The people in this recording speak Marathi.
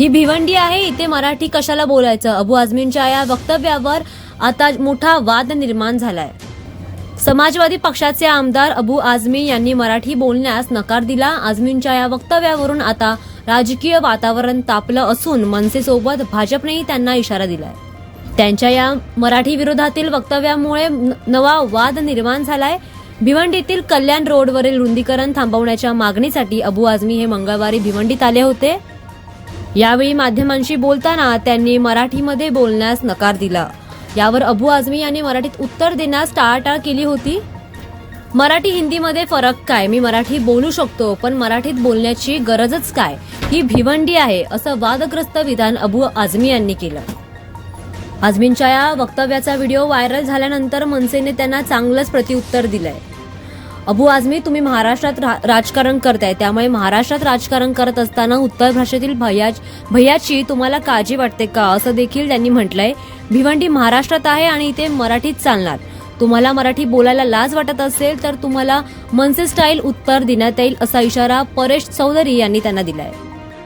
ही भिवंडी आहे इथे मराठी कशाला बोलायचं? अबू आझमींच्या या वक्तव्यावर आता मोठा वाद निर्माण झालाय. समाजवादी पक्षाचे आमदार अबू आझमी यांनी मराठी बोलण्यास नकार दिला. आझमींच्या या वक्तव्यावरून आता राजकीय वातावरण तापलं असून मनसेसोबत भाजपनेही त्यांना इशारा दिलाय. त्यांच्या या मराठी विरोधातील वक्तव्यामुळे न- नवा वाद निर्माण झालाय. भिवंडीतील कल्याण रोडवरील रुंदीकरण थांबवण्याच्या मागणीसाठी अबू आझमी हे मंगळवारी भिवंडीत आले होते. यावेळी माध्यमांशी बोलताना त्यांनी मराठीमध्ये बोलण्यास नकार दिला. यावर अबू आझमी यांनी मराठीत उत्तर देण्यास टाळाटाळ केली होती. मराठी हिंदीमध्ये फरक काय? मी मराठी बोलू शकतो पण मराठीत बोलण्याची गरजच काय? ही भिवंडी आहे असं वादग्रस्त विधान अबू आझमी यांनी केलं. आझमींच्या या वक्तव्याचा व्हिडिओ व्हायरल झाल्यानंतर मनसेने त्यांना चांगलंच प्रत्युत्तर दिलंय. अबू आझमी तुम्ही महाराष्ट्रात रा- राजकारण करताय. त्यामुळे महाराष्ट्रात राजकारण करत असताना उत्तर भाषेतील भैयाच भैयाची तुम्हाला काळजी वाटते का? असं देखील त्यांनी म्हटलंय. भिवंडी महाराष्ट्रात आहे आणि इथे मराठीत चालणार. तुम्हाला मराठी बोलायला लाज वाटत असेल तर तुम्हाला मनसे स्टाईल उत्तर देण्यात येईल असा इशारा परेश चौधरी यांनी त्यांना दिलाय.